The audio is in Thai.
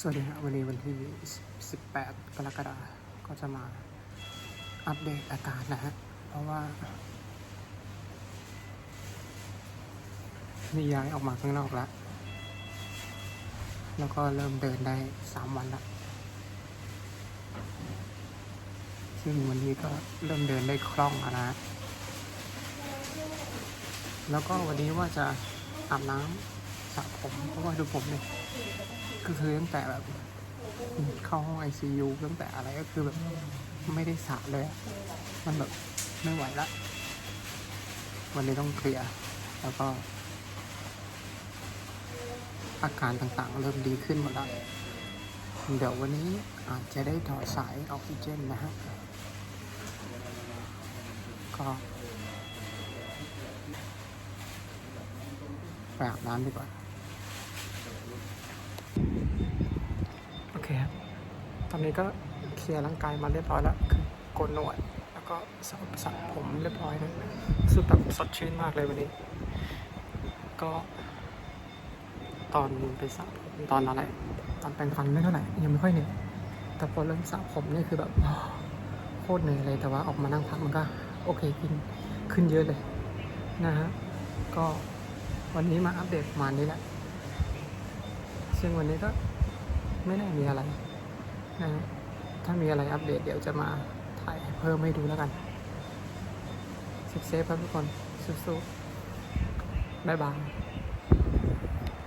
สวัสดีครับวันนี้วันที่ 18 กรกฎาคมก็จะมาอัปเดตอาการนะฮะ เพราะว่ามีย้ายออกมาข้างนอกแล้ว แล้วก็เริ่มเดินได้ 3 วันล้วซึ่งวันนี้ก็เริ่มเดินได้คล่องแล้วนะฮะแล้วก็วันนี้ว่าจะอาบน้ำสระผมเพราะว่าดูผมเนี่ย ก็คือตั้งแต่แบบเข้าห้องไอซียูตั้งแต่อะไรก็คือแบบไม่ได้สระเลย มันแบบไม่ไหวละวันนี้ต้องเคลียร์แล้วก็ อาการต่างๆ เริ่มดีขึ้นหมดแล้ว เดี๋ยววันนี้อาจจะได้ถอดสายออกซิเจนนะฮะ ก็ไปอาบน้ำดีกว่า โอเคครับ ตอนนี้ก็เคลียร์ร่างกายมาเรียบร้อยแล้วคือโกนหนวด แล้วก็สระสระผมเรียบร้อยแล้วรู้สึกแบบสดชื่นมากเลยวันนี้ ก็ ตอนไปสระผมตอนอะไร ตอนแปรงฟันไม่เท่าไหร่ยังไม่ค่อยเหนื่อยแต่พอเริ่มสระผมนี่คือแบบโคตรเหนื่อยเลยแต่ว่าออกมานั่งพักมันก็ โอเคขึ้นขึ้นเยอะเลย นะฮะก็วันนี้มาอัปเดตประมาณนี้แหละซึ่งวันนี้ก็ไม่น่ามีอะไร นะถ้ามีอะไรอัปเดตเดี๋ยวจะมาถ่ายเพิ่มให้ดูแล้วกันเซฟครับทุกคนสู้ๆบ๊ายบาย